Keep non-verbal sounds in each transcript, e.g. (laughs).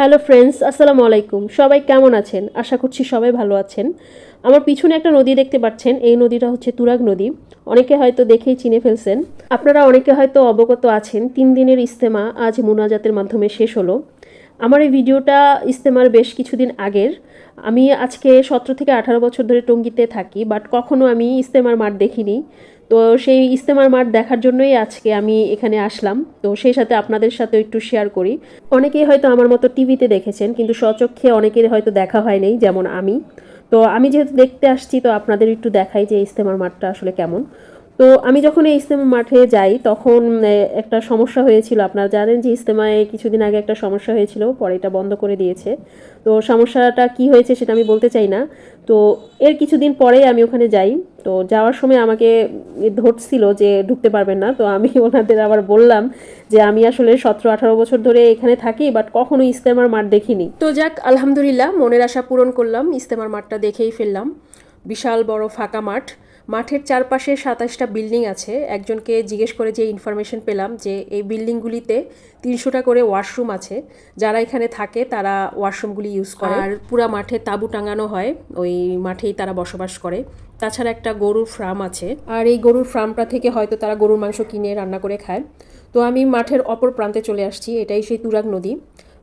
Hello friends, আসসালামু আলাইকুম। সবাই কেমন আছেন? আশা করছি সবাই ভালো আছেন। আমার পিছনে একটা নদী দেখতে পাচ্ছেন। এই নদীটা হচ্ছে তুরাগ নদী। অনেকে হয়তো দেখেই চিনে ফেলছেন। আপনারা অনেকে হয়তো অবগত আছেন, তিন দিনের ইস্তেমা আজ মুনাজাতের মাধ্যমে শেষ হলো। আমার এই ভিডিওটা ইস্তেমার বেশ কিছুদিন আগের। আমি আজকে সতেরো থেকে আঠারো বছর ধরে টঙ্গিতে থাকি, বাট কখনো আমি ইস্তেমার মাঠ দেখিনি। তো সেই ইস্তেমার মাঠ দেখার জন্যই আজকে আমি এখানে আসলাম। তো সেই সাথে আপনাদের সাথে একটু শেয়ার করি। অনেকেই হয়তো আমার মতো টিভিতে দেখেছেন, কিন্তু স্বচক্ষে অনেকের হয়তো দেখা হয় নাই, যেমন আমি। তো আমি যেহেতু দেখতে আসছি, তো আপনাদের একটু দেখাই যে ইস্তেমার মাঠটা আসলে কেমন। তো আমি যখন এই ইস্তেমা মাঠে যাই, তখন একটা সমস্যা হয়েছিল। আপনারা জানেন যে ইস্তেমায় কিছুদিন আগে একটা সমস্যা হয়েছিল, পরে এটা বন্ধ করে দিয়েছে। তো সমস্যাটা কি হয়েছে সেটা আমি বলতে চাই না। তো এর কিছুদিন পরেই আমি ওখানে যাই। তো যাওয়ার সময় আমাকে ধরছিল যে ঢুকতে পারবেন না, তো আমি (laughs) ওনাদের আবার বললাম যে আমি আসলে সতেরো, আঠারো বছর ধরে এখানে থাকি বাট কখনো ইস্তেমার মাঠ দেখিনি। তো যাক, আলহামদুলিল্লাহ, মনের আশা পূরণ করলাম ইস্তেমার মাঠটা দেখেই ফেললাম। বিশাল বড় ফাঁকা মাঠ। মাঠের চারপাশে সাতাশটা বিল্ডিং আছে। একজনকে জিজ্ঞেস করে যে ইনফরমেশন পেলাম যে এই বিল্ডিংগুলিতে তিনশোটা করে ওয়াশরুম আছে। যারা এখানে থাকে তারা ওয়াশরুমগুলি ইউজ করে। আর পুরা মাঠে তাঁবু টাঙানো হয়। ওই মাঠেই তারা বসবাস করে। তাছাড়া একটা গরুর ফার্ম আছে। আর এই গরুর ফার্মটা থেকে হয়তো তারা গরুর মাংস কিনে রান্না করে খায়। তো আমি মাঠের অপর প্রান্তে চলে আসছি। এটাই সেই তুরাগ নদী।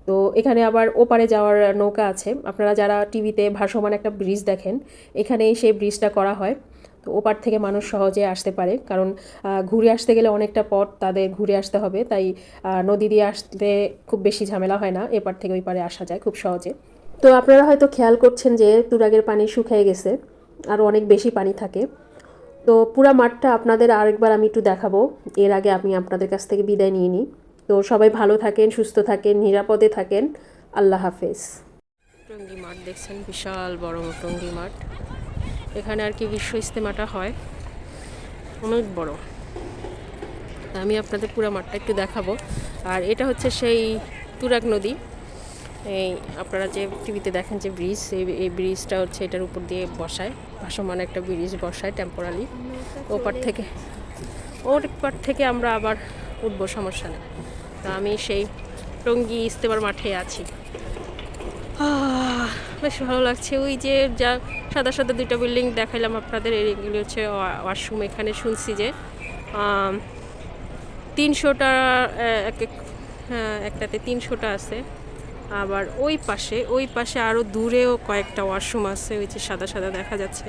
তো এখানে আবার ওপারে যাওয়ার নৌকা আছে। আপনারা যারা টিভিতে ভাসমান একটা ব্রিজ দেখেন, এখানেই সেই ব্রিজটা করা হয়। তো ওপার থেকে মানুষ সহজে আসতে পারে, কারণ ঘুরে আসতে গেলে অনেকটা পথ তাদের ঘুরে আসতে হবে, তাই নদী দিয়ে আসতে খুব বেশি ঝামেলা হয় না, এপার থেকে ওই পারে আসা যায় খুব সহজে। তো আপনারা হয়তো খেয়াল করছেন যে তুরাগের পানি শুকিয়ে গেছে আরও অনেক বেশি পানি থাকে। তো পুরা মাঠটা আপনাদের আরেকবার আমি একটু দেখাবো, এর আগে আমি আপনাদের কাছ থেকে বিদায় নিয়ে নিই। তো সবাই ভালো থাকেন, সুস্থ থাকেন, নিরাপদে থাকেন। আল্লাহ হাফেজ। টঙ্গি মাঠ দেখছেন, বিশাল বড় টঙ্গি মাঠ। এখানে আর কি বিশ্ব ইস্তেমাটা হয়। অনেক বড়। আমি আপনাদের পুরো মাঠটা একটু দেখাবো। আর এটা হচ্ছে সেই তুরাগ নদী। এই আপনারা যে টিভিতে দেখেন যে ব্রিজ, এই এই ব্রিজটা হচ্ছে এটার উপর দিয়ে বসায়। ভাসমান একটা ব্রিজ বসায় টেম্পোরালি ওপার থেকে ওর পার থেকে আমরা আবার উঠবো সমস্যা নেই। তো আমি সেই টঙ্গি ইস্তেমার মাঠে আছি। বেশ ভালো লাগছে। ওই যে যা সাদা সাদা দুইটা বিল্ডিং দেখাইলাম আপনাদের এগুলি হচ্ছে ওয়াশরুম এখানে শুনছি যে তিনশোটা এক এক- হ্যাঁ, একটাতে তিনশোটা আছে। আবার ওই পাশে ওই পাশে আরও দূরেও কয়েকটা ওয়াশরুম আছে ওই যে সাদা সাদা দেখা যাচ্ছে।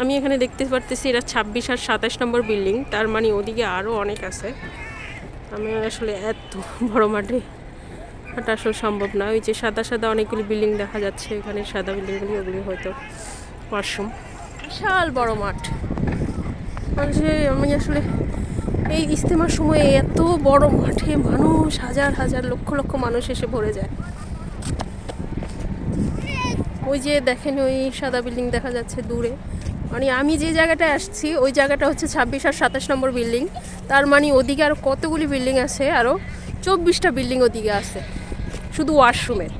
আমি এখানে দেখতে পারতেছি এটা ছাব্বিশ আর সাতাশ নম্বর বিল্ডিং তার মানে ওদিকে আরও অনেক আছে। আমি আসলে এত বড় মাঠে হাঁটা আসলে সম্ভব না। ওই যে সাদা সাদা অনেকগুলি বিল্ডিং দেখা যাচ্ছে এখানে সাদা বিল্ডিংগুলি, ওগুলি হয়তো ওয়াশরুম। বিশাল বড় মাঠ। আমি আসলে এই ইজতেমার সময় এত বড় মাঠে মানুষ, হাজার হাজার, লক্ষ লক্ষ মানুষ এসে ভরে যায়। ওই যে দেখেন, ওই সাদা বিল্ডিং দেখা যাচ্ছে দূরে। মানে আমি যে জায়গাটায় আসছি ওই জায়গাটা হচ্ছে ছাব্বিশ আর সাতাশ নম্বর বিল্ডিং। তার মানে ওদিকে আরও কতগুলি বিল্ডিং আছে আরও চব্বিশটা বিল্ডিং ওদিকে আছে শুধু ওয়াশরুমের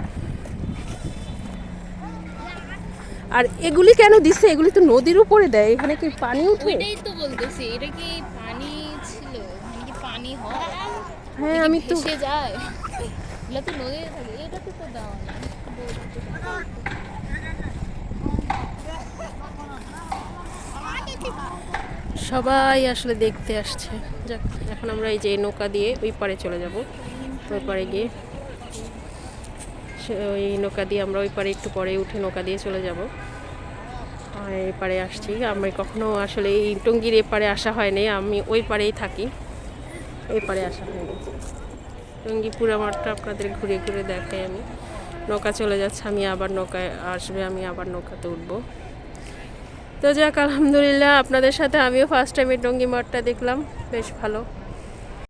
আর এগুলি কেন দিচ্ছে? এগুলি তো নদীর উপরে দেয় এখানে কি পানি উঠে ওইটাই তো বলতেছি এটা কি পানি ছিল? মানে কি পানি হয়? হ্যাঁ আমি তো যায়? এগুলো তো নদীতে থাকে এটাতে তো দেওয়া না। সবাই আসলে দেখতে আসছে। যাক, এখন আমরা এই যে নৌকা দিয়ে ওই পারে চলে যাব। ওই পারে গিয়ে ওই নৌকা দিয়ে আমরা ওই পারে একটু পরে উঠে নৌকা দিয়ে চলে যাব। এই পারে আসছি। আমি কখনো আসলে এই টঙ্গির এপারে আসা হয়নি আমি ওই পারেই থাকি। এই পারে আসা হয়নি। টঙ্গি পুরো মাঠটা আপনাদের ঘুরে ঘুরে দেখাই আমি। নৌকা চলে যাচ্ছে, আমি আবার নৌকায় আসবে, আমি আবার নৌকাতে উঠবো। তো যাক আলহামদুলিল্লাহ আপনাদের সাথে আমিও ফার্স্ট টাইম এই টঙ্গি মাঠটা দেখলাম বেশ ভালো।